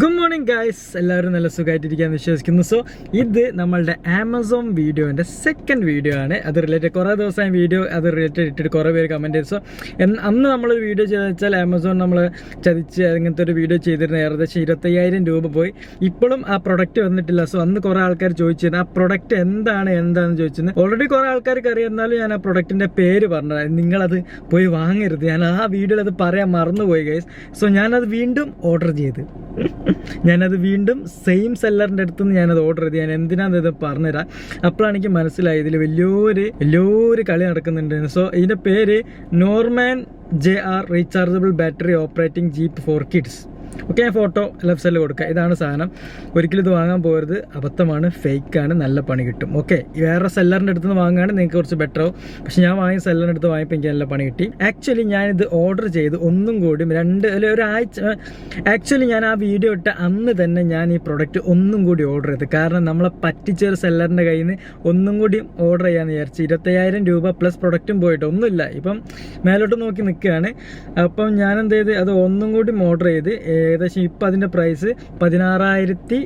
Good morning guys എല്ലാവരും നല്ല സുഖമായിട്ടിരിക്കാന്ന് വിശ്വസിക്കുന്നു. സോ ഇത് നമ്മളുടെ ആമസോൺ വീഡിയോന്റെ സെക്കൻഡ് വീഡിയോ ആണ്. അത് റിലേറ്റഡ് കുറേ ദിവസമായി വീഡിയോ അത് റിലേറ്റഡ് ഇട്ടിട്ട് കുറേ പേര് കമന്റ് ചെയ്തു. സോ അന്ന് നമ്മളൊരു വീഡിയോ ചെയ്തെന്ന് വെച്ചാൽ ആമസോൺ നമ്മൾ ചതിച്ച് അങ്ങനത്തെ ഒരു വീഡിയോ ചെയ്തിരുന്ന ഏകദേശം ഇരുപത്തയ്യായിരം രൂപ പോയി. ഇപ്പോഴും ആ പ്രൊഡക്റ്റ് വന്നിട്ടില്ല. സോ അന്ന് കുറേ ആൾക്കാർ ചോദിച്ചിരുന്നു ആ പ്രൊഡക്റ്റ് എന്താണ് എന്താണെന്ന് ചോദിച്ചിരുന്നു. ഓൾറെഡി കുറേ ആൾക്കാർക്ക് അറിയാമെന്നാലും ഞാൻ ആ പ്രൊഡക്റ്റിന്റെ പേര് പറഞ്ഞത്. നിങ്ങളത് പോയി വാങ്ങരുത്. ഞാൻ ആ വീഡിയോയിൽ അത് പറയാൻ മറന്നുപോയി ഗൈസ് സോ ഞാനത് വീണ്ടും ഓർഡർ ചെയ്ത്. ഞാനത് വീണ്ടും സെയിം സെല്ലറിന്റെ അടുത്ത് നിന്ന് ഞാനത് ഓർഡർ ചെയ്ത്. ഞാൻ എന്തിനാന്ന് ഇത് പറഞ്ഞുതരാം? അപ്പോഴാണ് എനിക്ക് മനസ്സിലായത് ഇതിൽ വലിയൊരു വലിയൊരു കളി നടക്കുന്നുണ്ട് സോ ഇതിന്റെ പേര് Norman J R rechargeable battery operating jeep for kids. Okay photo left സൈഡിൽ കൊടുക്കുക. ഇതാണ് സാധനം. ഒരിക്കലും ഇത് വാങ്ങാൻ പോകരുത്. അബദ്ധമാണ് ഫേക്കാണ് നല്ല പണി കിട്ടും. ഓക്കെ വേറെ സെല്ലറിന്റെ അടുത്ത് നിന്ന് വാങ്ങുകയാണെങ്കിൽ നിങ്ങൾക്ക് കുറച്ച് ബെറ്റർ ആവും. പക്ഷെ ഞാൻ വാങ്ങിയ സെല്ലറിന്റെ അടുത്ത് വാങ്ങിയപ്പോൾ എനിക്ക് നല്ല പണി കിട്ടി. ആക്ച്വലി ഞാനിത് ഓർഡർ ചെയ്ത് ഒന്നും കൂടി രണ്ട് അല്ലെ ഒരാഴ്ച ആക്ച്വലി ഞാൻ ആ വീഡിയോ ഇട്ട അന്ന് തന്നെ ഞാൻ ഈ പ്രൊഡക്റ്റ് ഒന്നും കൂടി ഓർഡർ ചെയ്ത്. കാരണം നമ്മളെ പറ്റിച്ച ഒരു സെല്ലറിന്റെ കയ്യിൽ നിന്ന് ഒന്നും കൂടി ഓർഡർ ചെയ്യാമെന്ന് വിചാരിച്ചു ഇരുപത്തയ്യായിരം രൂപ പ്ലസ് പ്രൊഡക്റ്റും പോയിട്ട് ഒന്നുമില്ല. ഇപ്പം മേലോട്ട് നോക്കി നിൽക്കുകയാണ്. അപ്പം ഞാൻ ചെയ്ത് അത് ഒന്നും കൂടി ഓർഡർ ചെയ്ത് ഏകദേശം ഇപ്പം അതിന്റെ പ്രൈസ് പതിനാറായിരത്തി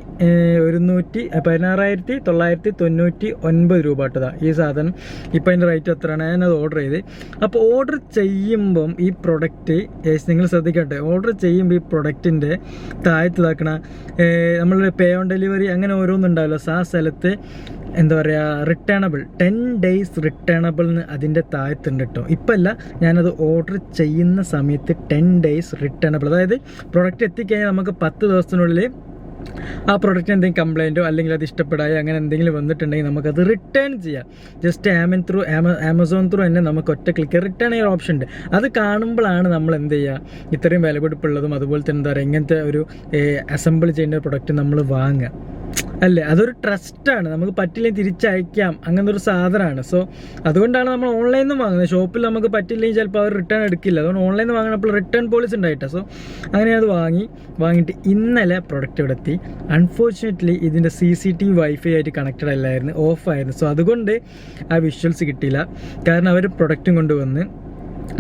ഒരുന്നൂറ്റി പതിനാറായിരത്തി തൊള്ളായിരത്തി തൊണ്ണൂറ്റി ഒൻപത് രൂപ ഇട്ടതാ ഈ സാധനം. ഇപ്പം അതിന്റെ റേറ്റ് എത്രയാണ്? ഞാനത് ഓർഡർ ചെയ്ത്. അപ്പോൾ ഓർഡർ ചെയ്യുമ്പം ഈ പ്രൊഡക്റ്റ് നിങ്ങൾ ശ്രദ്ധിക്കട്ടെ. ഓർഡർ ചെയ്യുമ്പോൾ ഈ പ്രൊഡക്റ്റിന്റെ താഴത്ത് ഇതാക്കണ പേ ഓൺ ഡെലിവറി അങ്ങനെ ഓരോന്നുണ്ടാവല്ലോ. ഉണ്ടാവില്ല ആ സ്ഥലത്ത് എന്താ പറയുക റിട്ടേണബിൾ ടെൻ ഡേയ്സ് റിട്ടേണബിൾ എന്ന് അതിന്റെ താഴത്തുണ്ട് കേട്ടോ ഇപ്പം അല്ല ഞാനത് ഓർഡർ ചെയ്യുന്ന സമയത്ത് ടെൻ ഡേയ്സ് റിട്ടേണബിൾ അതായത് പ്രൊഡക്റ്റ് എത്തിക്കഴിഞ്ഞാൽ നമുക്ക് പത്ത് ദിവസത്തിനുള്ളിൽ ആ പ്രൊഡക്റ്റ് എന്തെങ്കിലും കംപ്ലൈന്റോ അല്ലെങ്കിൽ അത് ഇഷ്ടപ്പെടായോ അങ്ങനെ എന്തെങ്കിലും വന്നിട്ടുണ്ടെങ്കിൽ നമുക്കത് റിട്ടേൺ ചെയ്യാം. ജസ്റ്റ് ആമൻ ത്രൂ ആമസോൺ ത്രൂ തന്നെ നമുക്ക് ഒറ്റ ക്ലിക്ക് റിട്ടേൺ ചെയ്യാൻ ഓപ്ഷൻ ഉണ്ട്. അത് കാണുമ്പോഴാണ് നമ്മൾ എന്ത് ചെയ്യുക ഇത്രയും വിലപിടിപ്പുള്ളതും അതുപോലെ തന്നെ എന്താ പറയുക ഇങ്ങനത്തെ ഒരു അസംബിൾ ചെയ്യേണ്ട പ്രൊഡക്റ്റ് നമ്മൾ വാങ്ങുക. അല്ലേ? അതൊരു ട്രസ്റ്റാണ് നമുക്ക് പറ്റില്ലെങ്കിൽ തിരിച്ചയക്കാം. അങ്ങനത്തെ ഒരു സാധനമാണ്. സോ അതുകൊണ്ടാണ് നമ്മൾ ഓൺലൈനിൽ നിന്ന് വാങ്ങുന്നത്. ഷോപ്പിൽ നമുക്ക് പറ്റില്ലെങ്കിൽ ചിലപ്പോൾ അവർ റിട്ടേൺ എടുക്കില്ല. അതുകൊണ്ട് ഓൺലൈനിൽ നിന്ന് വാങ്ങണപ്പോൾ റിട്ടേൺ പോളിസി ഉണ്ടായിട്ടാണ് സോ അങ്ങനെ അത് വാങ്ങി വാങ്ങിയിട്ട് ഇന്നലെ പ്രൊഡക്റ്റ് ഇവിടെ എത്തി. അൺഫോർച്ചുനേറ്റ്ലി ഇതിന്റെ സി സി ടി വൈഫൈ ആയിട്ട് കണക്റ്റഡ് അല്ലായിരുന്നു. ഓഫായിരുന്നു സോ അതുകൊണ്ട് ആ വിഷ്വൽസ് കിട്ടിയില്ല. കാരണം അവർ പ്രൊഡക്റ്റും കൊണ്ടുവന്ന്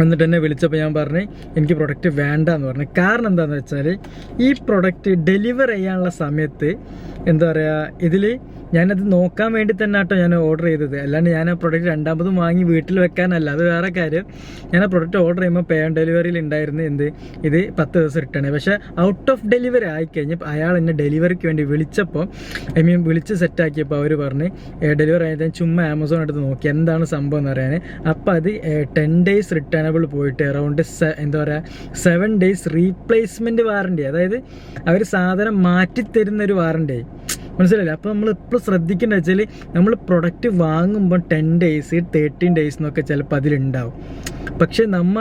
എന്നിട്ട് എന്നെ വിളിച്ചപ്പോൾ ഞാൻ പറഞ്ഞു എനിക്ക് പ്രൊഡക്റ്റ് വേണ്ട എന്ന് പറഞ്ഞു. കാരണം എന്താണെന്ന് വെച്ചാൽ ഈ പ്രൊഡക്റ്റ് ഡെലിവർ ചെയ്യാനുള്ള സമയത്ത് എന്താ പറയുക ഇതിൽ ഞാനത് നോക്കാൻ വേണ്ടി തന്നെ കേട്ടോ ഞാൻ ഓർഡർ ചെയ്തത്. അല്ലാണ്ട് ഞാൻ ആ പ്രൊഡക്റ്റ് രണ്ടാമതും വാങ്ങി വീട്ടിൽ വെക്കാനല്ല. അത് വേറെ കാര്യം. ഞാൻ ആ പ്രൊഡക്റ്റ് ഓർഡർ ചെയ്യുമ്പോൾ പേ ഓൺ ഡെലിവറിയിൽ ഉണ്ടായിരുന്നു എന്ത്? ഇത് പത്ത് ദിവസം റിട്ടേൺ പക്ഷേ ഔട്ട് ഓഫ് ഡെലിവറി ആയിക്കഴിഞ്ഞപ്പോൾ അയാൾ എന്നെ ഡെലിവറിക്ക് വേണ്ടി വിളിച്ചപ്പോൾ ഐ മീൻ വിളിച്ച് സെറ്റാക്കിയപ്പോൾ അവർ പറഞ്ഞ് ഡെലിവറി ആയത് ചുമ്മാ ആമസോൺ എടുത്ത് നോക്കി. എന്താണ് സംഭവം എന്ന് പറയാൻ അപ്പോൾ അത് ടെൻ ഡേയ്സ് റിട്ടേണബിൾ പോയിട്ട് അറൗണ്ട് എന്താ പറയുക സെവൻ ഡേയ്സ് റീപ്ലേസ്മെന്റ് വാറണ്ടി അതായത് അവർ സാധനം മാറ്റിത്തരുന്ന ഒരു വാറണ്ടി മനസ്സിലായില്ലേ? അപ്പോൾ നമ്മൾ എപ്പോഴും ശ്രദ്ധിക്കേണ്ട വെച്ചാൽ നമ്മൾ പ്രൊഡക്റ്റ് വാങ്ങുമ്പോൾ ടെൻ ഡേയ്സ് തേർട്ടീൻ ഡേയ്സ് എന്നൊക്കെ ചിലപ്പോൾ അതിലുണ്ടാവും. പക്ഷേ നമ്മ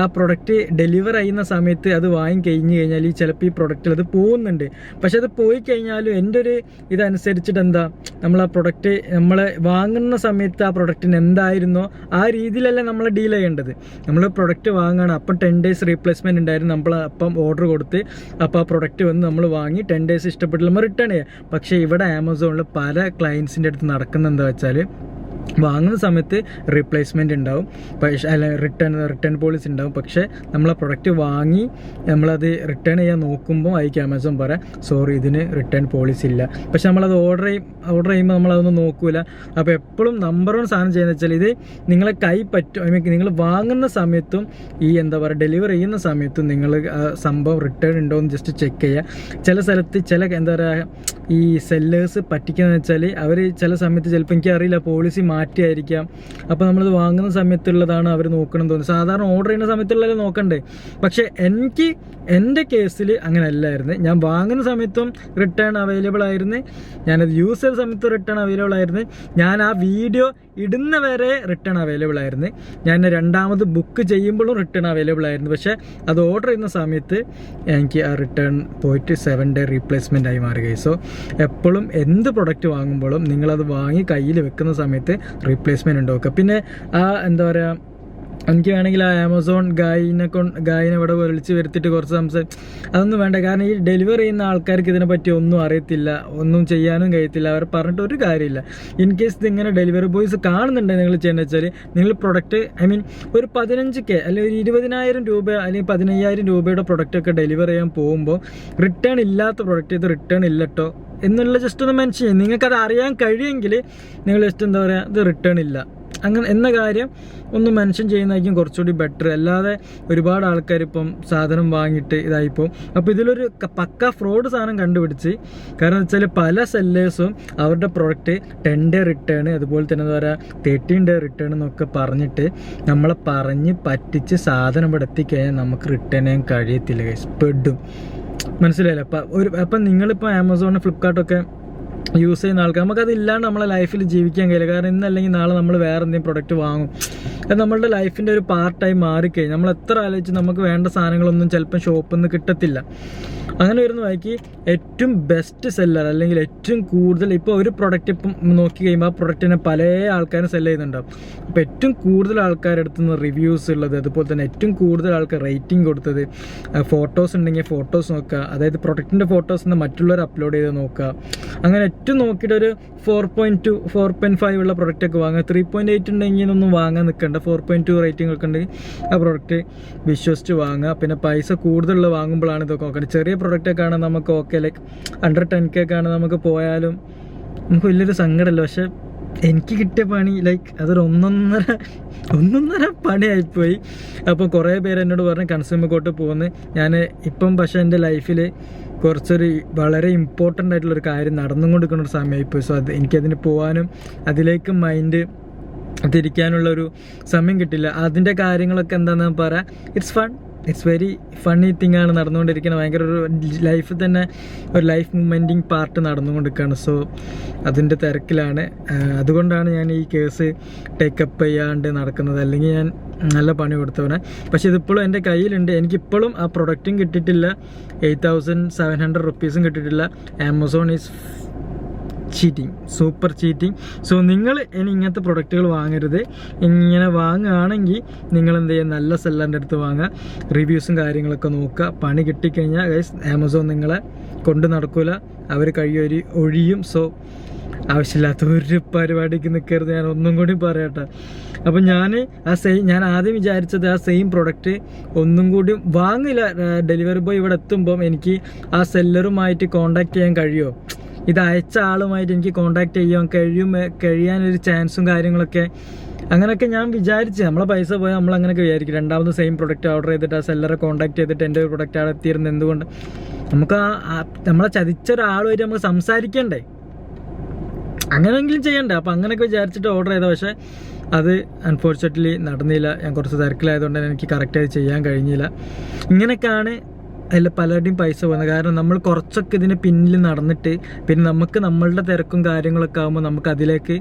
ആ പ്രൊഡക്റ്റ് ഡെലിവർ ചെയ്യുന്ന സമയത്ത് അത് വാങ്ങി കഴിഞ്ഞ് കഴിഞ്ഞാൽ ഈ ചിലപ്പോൾ ഈ പ്രൊഡക്റ്റിൽ അത് പോകുന്നുണ്ട്. പക്ഷെ അത് പോയി കഴിഞ്ഞാലും എന്റെ ഒരു ഇതനുസരിച്ചിട്ട് എന്താ നമ്മൾ ആ പ്രൊഡക്റ്റ് നമ്മൾ വാങ്ങുന്ന സമയത്ത് ആ പ്രൊഡക്റ്റിന് എന്തായിരുന്നോ ആ രീതിയിലല്ല നമ്മൾ ഡീൽ ചെയ്യേണ്ടത്. നമ്മൾ പ്രൊഡക്റ്റ് വാങ്ങണം അപ്പം ടെൻ ഡേയ്സ് റീപ്ലേസ്മെന്റ് ഉണ്ടായിരുന്നു നമ്മൾ അപ്പം ഓർഡർ കൊടുത്ത് അപ്പോൾ ആ പ്രൊഡക്റ്റ് വന്ന് നമ്മൾ വാങ്ങി ടെൻ ഡേയ്സ് ഇഷ്ടപ്പെട്ടില്ല നമ്മൾ റിട്ടേൺ ചെയ്യാം. പക്ഷേ ഇവിടെ ആമസോണിൽ പല ക്ലയൻസിന്റെ അടുത്ത് നടക്കുന്ന എന്താ വെച്ചാൽ വാങ്ങുന്ന സമയത്ത് റീപ്ലേസ്മെന്റ് ഉണ്ടാവും. പക്ഷേ അല്ല റിട്ടേൺ റിട്ടേൺ പോളിസി ഉണ്ടാവും. പക്ഷേ നമ്മൾ ആ പ്രൊഡക്റ്റ് വാങ്ങി നമ്മളത് റിട്ടേൺ ചെയ്യാൻ നോക്കുമ്പോൾ ആയിരിക്കും ആമസോൺ പറയാം സോറി ഇതിന് റിട്ടേൺ പോളിസി ഇല്ല. പക്ഷെ നമ്മളത് ഓർഡർ ചെയ്യും ഓർഡർ ചെയ്യുമ്പോൾ നമ്മളതൊന്നും നോക്കൂല. അപ്പോൾ എപ്പോഴും നമ്പർ വൺ സാധനം ചെയ്യുന്നത് വെച്ചാൽ ഇത് നിങ്ങളെ കൈ പറ്റും ഐ മീൻ നിങ്ങൾ വാങ്ങുന്ന സമയത്തും ഈ എന്താ പറയുക ഡെലിവറി ചെയ്യുന്ന സമയത്തും നിങ്ങൾ സംഭവം റിട്ടേൺ ഉണ്ടോ എന്ന് ജസ്റ്റ് ചെക്ക് ചെയ്യുക ചില സ്ഥലത്ത് ചില എന്താ പറയുക ഈ സെല്ലേഴ്സ് പറ്റിക്കുന്നത് വെച്ചാൽ അവർ ചില സമയത്ത് ചിലപ്പോൾ എനിക്ക് അറിയില്ല പോളിസി മാറ്റിയായിരിക്കാം. അപ്പോൾ നമ്മളത് വാങ്ങുന്ന സമയത്തുള്ളതാണ് അവർ നോക്കണം തോന്നുന്നത്. സാധാരണ ഓർഡർ ചെയ്യുന്ന സമയത്തുള്ളതല്ലേ നോക്കണ്ടേ? പക്ഷേ എനിക്ക് എന്റെ കേസിൽ അങ്ങനെ അല്ലായിരുന്നു ഞാൻ വാങ്ങുന്ന സമയത്തും റിട്ടേൺ അവൈലബിൾ ആയിരുന്നു. ഞാനത് യൂസ് ചെയ്ത സമയത്തും റിട്ടേൺ അവൈലബിൾ ആയിരുന്നു. ഞാൻ ആ വീഡിയോ ഇടുന്ന വരെ റിട്ടേൺ അവൈലബിൾ ആയിരുന്നു. ഞാൻ രണ്ടാമത് ബുക്ക് ചെയ്യുമ്പോഴും റിട്ടേൺ അവൈലബിൾ ആയിരുന്നു. പക്ഷേ അത് ഓർഡർ ചെയ്യുന്ന സമയത്ത് എനിക്ക് ആ റിട്ടേൺ പോയിട്ട് സെവൻ ഡേ റീപ്ലേസ്മെന്റ് ആയി മാറുകയും സോ എപ്പോഴും എന്ത് പ്രൊഡക്റ്റ് വാങ്ങുമ്പോഴും നിങ്ങളത് വാങ്ങി കയ്യിൽ വെക്കുന്ന സമയത്ത് റീപ്ലേസ്മെന്റ് ഉണ്ടാക്കുക പിന്നെ ആ എന്താ പറയുക എനിക്ക് വേണമെങ്കിൽ ആ ആമസോൺ ഗായിനെ കൊണ്ട് ഗായിനെ ഇവിടെ വിളിച്ച് വരുത്തിയിട്ട് കുറച്ച് സംസാരം അതൊന്നും വേണ്ട. കാരണം ഈ ഡെലിവറി ചെയ്യുന്ന ആൾക്കാർക്ക് ഇതിനെപ്പറ്റി ഒന്നും അറിയത്തില്ല. ഒന്നും ചെയ്യാനും കഴിയത്തില്ല. അവർ പറഞ്ഞിട്ട് ഒരു കാര്യമില്ല. ഇൻ കേസ് ഇതിങ്ങനെ ഡെലിവറി ബോയ്സ് കാണുന്നുണ്ട് നിങ്ങൾ ചെയ്യുന്നത് വെച്ചാൽ നിങ്ങൾ പ്രൊഡക്റ്റ് ഐ മീൻ ഒരു പതിനഞ്ച് കെ അല്ലെങ്കിൽ ഒരു ഇരുപതിനായിരം രൂപ അല്ലെങ്കിൽ പതിനയ്യായിരം രൂപയുടെ പ്രൊഡക്റ്റ് ഒക്കെ ഡെലിവറി ചെയ്യാൻ പോകുമ്പോൾ റിട്ടേൺ ഇല്ലാത്ത പ്രൊഡക്റ്റ് ഇത് റിട്ടേൺ ഇല്ലട്ടോ എന്നുള്ള ജസ്റ്റ് ഒന്ന് മെൻഷൻ ചെയ്യും. നിങ്ങൾക്കത് അറിയാൻ കഴിയുമെങ്കിൽ നിങ്ങൾ ജസ്റ്റ് എന്താ പറയുക ഇത് റിട്ടേൺ ഇല്ല. അങ്ങനെ എന്ന കാര്യം ഒന്ന് മെൻഷൻ ചെയ്യുന്നതായിരിക്കും കുറച്ചുകൂടി ബെറ്റർ അല്ലാതെ ഒരുപാട് ആൾക്കാർ ഇപ്പം സാധനം വാങ്ങിയിട്ട് ഇതായിപ്പോൾ അപ്പോൾ ഇതിലൊരു പക്ക ഫ്രോഡ് സാധനം കണ്ടുപിടിച്ച് കാരണം വെച്ചാൽ പല സെല്ലേഴ്സും അവരുടെ പ്രൊഡക്റ്റ് ടെൻ ഡേ റിട്ടേൺ അതുപോലെ തന്നെ എന്താ പറയുക തേർട്ടീൻ ഡേ റിട്ടേൺ എന്നൊക്കെ പറഞ്ഞിട്ട് നമ്മളെ പറഞ്ഞ് പറ്റിച്ച് സാധനം ഇവിടെ എത്തിക്കഴിഞ്ഞാൽ നമുക്ക് റിട്ടേൺ ചെയ്യാൻ കഴിയത്തില്ല. പെടും. മനസ്സിലായില്ല? അപ്പം ഒരു അപ്പം നിങ്ങളിപ്പോൾ ആമസോൺ ഫ്ലിപ്കാർട്ടൊക്കെ യൂസ് ചെയ്യുന്ന ആൾക്കാർ. നമുക്കത് ഇല്ലാണ്ട് നമ്മളെ ലൈഫിൽ ജീവിക്കാൻ കഴിയില്ല. കാരണം ഇന്നല്ലെങ്കിൽ നാളെ നമ്മൾ വേറെ എന്തെങ്കിലും പ്രൊഡക്റ്റ് വാങ്ങും. അത് നമ്മളുടെ ലൈഫിന്റെ ഒരു പാർട്ടായി മാറിക്കഴിഞ്ഞാൽ നമ്മൾ എത്ര ആലോചിച്ച് നമുക്ക് വേണ്ട സാധനങ്ങളൊന്നും ചിലപ്പം ഷോപ്പിൽ നിന്ന് കിട്ടത്തില്ല. അങ്ങനെ വരുന്ന വഴിക്ക് ഏറ്റവും ബെസ്റ്റ് സെല്ലർ അല്ലെങ്കിൽ ഏറ്റവും കൂടുതൽ ഇപ്പോൾ ഒരു പ്രൊഡക്റ്റ് ഇപ്പം നോക്കി കഴിയുമ്പോൾ ആ പ്രൊഡക്റ്റിനെ പല ആൾക്കാരും സെല്ല് ചെയ്യുന്നുണ്ടാവും. അപ്പോൾ ഏറ്റവും കൂടുതൽ ആൾക്കാരുടെ അടുത്ത് നിന്ന് റിവ്യൂസ് ഉള്ളത് അതുപോലെ തന്നെ ഏറ്റവും കൂടുതൽ ആൾക്കാർ റേറ്റിംഗ് കൊടുത്തത് ഫോട്ടോസ് ഉണ്ടെങ്കിൽ ഫോട്ടോസ് നോക്കുക അതായത് പ്രൊഡക്റ്റിന്റെ ഫോട്ടോസ് നിന്ന് മറ്റുള്ളവർ അപ്ലോഡ് ചെയ്ത് നോക്കുക. അങ്ങനെ ഏറ്റവും നോക്കിയിട്ട് ഒരു four point two four point five ഉള്ള പ്രൊഡക്റ്റ് ഒക്കെ വാങ്ങുക. ത്രീ പോയിന്റ് എയ്റ്റ് ഉണ്ടെങ്കിൽ ഒന്നും വാങ്ങാൻ നിൽക്കണ്ട. ഫോർ പോയിന്റ് ടു റേറ്റിംഗ് ഒക്കെ ഉണ്ടെങ്കിൽ ആ പ്രൊഡക്റ്റ് വിശ്വസിച്ച് വാങ്ങുക. പിന്നെ പൈസ കൂടുതലുള്ള വാങ്ങുമ്പോഴാണ് ഇതൊക്കെ നോക്കേണ്ടത്. ചെറിയ പ്രൊഡക്റ്റ് ഒക്കെ ആണെങ്കിൽ നമുക്ക് okay like under ten K ഒക്കെ ആണെങ്കിൽ നമുക്ക് പോയാലും നമുക്ക് വലിയൊരു സങ്കടമല്ല? പക്ഷെ എനിക്ക് കിട്ടിയ പണി ലൈക്ക് അതൊരു ഒന്നൊന്നര ഒന്നൊന്നര പണിയായിപ്പോയി. അപ്പോൾ കുറേ പേര് എന്നോട് പറഞ്ഞ് കൺസ്യൂമർ കോട്ട് പോകുന്നു. ഞാൻ ഇപ്പം പക്ഷേ എന്റെ ലൈഫിൽ കുറച്ചൊരു വളരെ ഇമ്പോർട്ടന്റ് ആയിട്ടുള്ളൊരു കാര്യം നടന്നുകൊണ്ടിരിക്കുന്ന ഒരു സമയമായിപ്പോയി. സോ അത് എനിക്കതിന് പോകാനും അതിലേക്ക് മൈൻഡ് തിരിക്കാനുള്ളൊരു സമയം കിട്ടില്ല. അതിന്റെ കാര്യങ്ങളൊക്കെ എന്താണെന്ന് പറയാം. It's fun it's very funny thing ആണ് നടന്നുകൊണ്ടിരിക്കുന്നത് ഭയങ്കര ഒരു ലൈഫിൽ തന്നെ ഒരു ലൈഫ് മൂമെന്റിങ് പാർട്ട് നടന്നുകൊണ്ടിരിക്കുകയാണ് സോ അതിന്റെ തിരക്കിലാണ്. അതുകൊണ്ടാണ് ഞാൻ ഈ കേസ് ടേക്കപ്പ് ചെയ്യാണ്ട് നടക്കുന്നത്. അല്ലെങ്കിൽ ഞാൻ നല്ല പണി കൊടുത്തവനെ. പക്ഷേ ഇതിപ്പോഴും എന്റെ കയ്യിലുണ്ട്. എനിക്കിപ്പോഴും ആ പ്രൊഡക്റ്റും കിട്ടിയിട്ടില്ല. എയ്റ്റ് തൗസൻഡ് സെവൻ ഹൺഡ്രഡ് റുപ്പീസും കിട്ടിയിട്ടില്ല. Amazon is cheating super cheating so നിങ്ങൾ ഇനി ഇങ്ങനത്തെ പ്രൊഡക്റ്റുകൾ വാങ്ങരുത്. ഇങ്ങനെ വാങ്ങുകയാണെങ്കിൽ നിങ്ങൾ എന്ത് ചെയ്യുക? നല്ല സെല്ലറിന്റെ അടുത്ത് വാങ്ങുക. റിവ്യൂസും കാര്യങ്ങളൊക്കെ നോക്കുക. പണി കിട്ടിക്കഴിഞ്ഞാൽ ഗൈസ് ആമസോൺ നിങ്ങളെ കൊണ്ട് നടക്കില്ല അവർ കഴിയൊരു ഒഴിയും. സോ ആവശ്യമില്ലാത്ത ഒരു പരിപാടിക്ക് നിൽക്കരുത് ഞാൻ ഒന്നും കൂടി പറയട്ടെ. അപ്പം ഞാൻ ആ സെയിം ഞാൻ ആദ്യം വിചാരിച്ചത് ആ സെയിം പ്രൊഡക്റ്റ് ഒന്നും കൂടി വാങ്ങില്ല. ഡെലിവറി ബോയ് ഇവിടെ എത്തുമ്പം എനിക്ക് ആ സെല്ലറുമായിട്ട് കോണ്ടാക്ട് ചെയ്യാൻ കഴിയുമോ? ഇത് അയച്ച ആളുമായിട്ട് എനിക്ക് കോണ്ടാക്ട് ചെയ്യാൻ കഴിയും കഴിയാനൊരു ചാൻസും കാര്യങ്ങളൊക്കെ. അങ്ങനെയൊക്കെ ഞാൻ വിചാരിച്ച് നമ്മളെ പൈസ പോയാൽ നമ്മൾ അങ്ങനെയൊക്കെ വിചാരിക്കും രണ്ടാമത് സെയിം പ്രൊഡക്റ്റ് ഓർഡർ ചെയ്തിട്ട് ആ സെല്ലറെ കോണ്ടാക്ട് ചെയ്തിട്ട് എന്റെ ഒരു പ്രൊഡക്റ്റ് അവിടെ എത്തിയിരുന്നത് എന്തുകൊണ്ട്? നമുക്ക് ആ നമ്മളെ ചതിച്ച ഒരാളുമായിട്ട് നമുക്ക് സംസാരിക്കണ്ടേ? അങ്ങനെയെങ്കിലും ചെയ്യണ്ടേ? അപ്പം അങ്ങനെയൊക്കെ വിചാരിച്ചിട്ട് ഓർഡർ ചെയ്ത പക്ഷേ അത് അൺഫോർച്ചുനേറ്റ്ലി നടന്നില്ല. ഞാൻ കുറച്ച് തിരക്കിലായതുകൊണ്ട് എനിക്ക് കറക്റ്റായി ചെയ്യാൻ കഴിഞ്ഞില്ല. ഇങ്ങനെയൊക്കെയാണ് അതിൽ പലരുടെയും പൈസ പോകുന്നത്. കാരണം നമ്മൾ കുറച്ചൊക്കെ ഇതിന് പിന്നിൽ നടന്നിട്ട് പിന്നെ നമുക്ക് നമ്മളുടെ തിരക്കും കാര്യങ്ങളൊക്കെ ആകുമ്പോൾ നമുക്ക് അതിലേക്ക്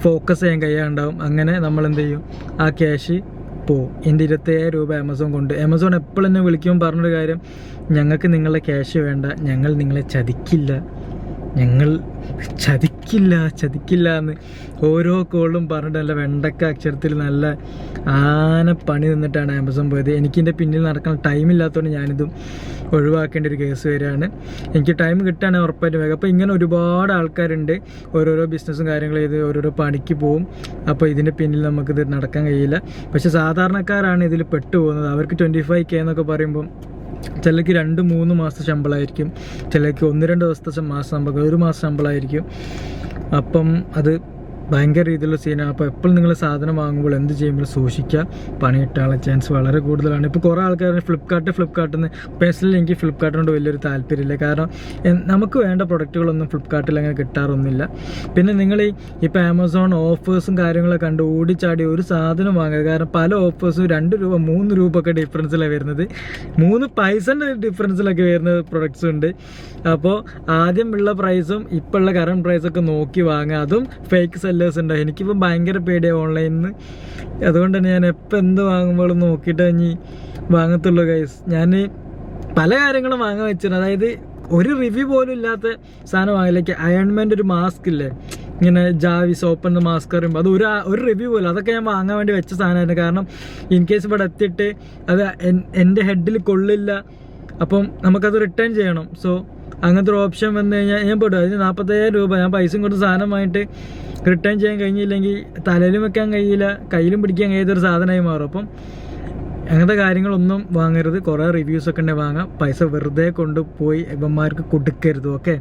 ഫോക്കസ് ചെയ്യാൻ കഴിയാണ്ടാവും. അങ്ങനെ നമ്മൾ എന്ത് ചെയ്യും? ആ ക്യാഷ് പോവും. എന്റെ ഇരുപത്തയ്യായിരം രൂപ ആമസോൺ കൊണ്ട്. ആമസോൺ എപ്പോഴും എന്നെ വിളിക്കുമ്പോൾ പറഞ്ഞൊരു കാര്യം ഞങ്ങൾക്ക് നിങ്ങളുടെ ക്യാഷ് വേണ്ട. ഞങ്ങൾ നിങ്ങളെ ചതിക്കില്ല. ഞങ്ങൾ ചതിക്കില്ല ചതിക്കില്ല എന്ന് ഓരോ കോളും പറഞ്ഞിട്ട് നല്ല വെണ്ടക്ക അക്ഷരത്തിൽ നല്ല ആന പണി നിന്നിട്ടാണ് ആമസോൺ പോയത്. എനിക്കിന്റെ പിന്നിൽ നടക്കാൻ ടൈമില്ലാത്തതുകൊണ്ട് ഞാനിതും ഒഴിവാക്കേണ്ട ഒരു കേസ് വരികയാണ് എനിക്ക് ടൈം കിട്ടുകയാണെങ്കിൽ ഉറപ്പായിട്ടും വേഗം. അപ്പോൾ ഇങ്ങനെ ഒരുപാട് ആൾക്കാരുണ്ട്. ഓരോരോ ബിസിനസ്സും കാര്യങ്ങളും ചെയ്ത് ഓരോരോ പണിക്ക് പോവും. അപ്പോൾ ഇതിന്റെ പിന്നിൽ നമുക്കിത് നടക്കാൻ കഴിയില്ല. പക്ഷേ സാധാരണക്കാരാണ് ഇതിൽ പെട്ടുപോകുന്നത്. അവർക്ക് ട്വന്റി ഫൈവ് കെ എന്നൊക്കെ പറയുമ്പം ചിലർക്ക് രണ്ട് മൂന്ന് മാസത്തെ ശമ്പളമായിരിക്കും. ചിലർക്ക് ഒന്ന് രണ്ട് ദിവസത്തെ മാസം ശമ്പളം ഒരു മാസം ശമ്പളമായിരിക്കും. അപ്പം അത് ഭയങ്കര രീതിയിലുള്ള സീനാണ് അപ്പോൾ എപ്പോഴും നിങ്ങൾ സാധനം വാങ്ങുമ്പോൾ എന്ത് ചെയ്യുമ്പോൾ സൂക്ഷിക്കുക. പണി കിട്ടാനുള്ള ചാൻസ് വളരെ കൂടുതലാണ്. ഇപ്പോൾ കുറേ ആൾക്കാർ ഫ്ലിപ്കാർട്ട് ഫ്ലിപ്കാർട്ടിൽ നിന്ന് പേഴ്സണലി എനിക്ക് ഫ്ലിപ്കാർട്ടിനോട് വലിയൊരു താല്പര്യമില്ല. കാരണം നമുക്ക് വേണ്ട പ്രൊഡക്റ്റുകളൊന്നും ഫ്ലിപ്കാർട്ടിൽ അങ്ങനെ കിട്ടാറൊന്നുമില്ല. പിന്നെ നിങ്ങൾ ഈ ഇപ്പോൾ ആമസോൺ ഓഫേഴ്സും കാര്യങ്ങളൊക്കെ കണ്ട് ഓടിച്ചാടി ഒരു സാധനം വാങ്ങരുത്. കാരണം പല ഓഫേഴ്സും രണ്ട് രൂപ മൂന്ന് രൂപ ഒക്കെ ഡിഫറൻസിലാണ് വരുന്നത്. മൂന്ന് പൈസന്റെ ഡിഫറൻസിലൊക്കെ വരുന്ന പ്രൊഡക്ട്സ് ഉണ്ട്. അപ്പോൾ ആദ്യം ഉള്ള പ്രൈസും ഇപ്പോൾ ഉള്ള കറണ്ട് പ്രൈസൊക്കെ നോക്കി വാങ്ങുക. അതും ഫേക്ക് സെല്ലേഴ്സ് ഉണ്ടാവും എനിക്കിപ്പോൾ ഭയങ്കര പേടിയാണ് ഓൺലൈനിൽ നിന്ന് അതുകൊണ്ട് തന്നെ ഞാൻ എപ്പോൾ എന്ത് വാങ്ങുമ്പോഴും നോക്കിയിട്ട് ഇനി വാങ്ങത്തുള്ളൂ ഗൈസ് ഞാൻ പല കാര്യങ്ങളും വാങ്ങാൻ വെച്ചിട്ടുണ്ട്. അതായത് ഒരു റിവ്യൂ പോലും ഇല്ലാത്ത സാധനം വാങ്ങിലേക്ക് അയൺമെന്റ് ഒരു മാസ്ക് ഇല്ലേ? ഇങ്ങനെ ജാവി സോപ്പ് എന്ന മാസ്ക് പറയുമ്പോൾ അത് ഒരു ഒരു റിവ്യൂ പോലും. അതൊക്കെ ഞാൻ വാങ്ങാൻ വേണ്ടി വെച്ച സാധനമായിരുന്നു. കാരണം ഇൻ കേസ് ഇവിടെ എത്തിയിട്ട് അത് എന്റെ ഹെഡിൽ കൊള്ളില്ല. അപ്പം നമുക്കത് റിട്ടേൺ ചെയ്യണം. സോ അങ്ങനത്തെ ഒരു ഓപ്ഷൻ വന്നു കഴിഞ്ഞാൽ ഞാൻ പെട്ടു അതിന് നാൽപ്പത്തയ്യായിരം രൂപ. ഞാൻ പൈസ കൊടുത്ത് സാധനമായിട്ട് റിട്ടേൺ ചെയ്യാൻ കഴിഞ്ഞില്ലെങ്കിൽ തലയിലും വെക്കാൻ കഴിയില്ല കയ്യിലും പിടിക്കാൻ കഴിയാത്തൊരു സാധനമായി മാറും. അപ്പം അങ്ങനത്തെ കാര്യങ്ങളൊന്നും വാങ്ങരുത്. കുറേ റിവ്യൂസൊക്കെ ഉണ്ടെങ്കിൽ വാങ്ങാം. പൈസ വെറുതെ കൊണ്ടുപോയി ഇവന്മാർക്ക് കൊടുക്കരുത്. ഓക്കെ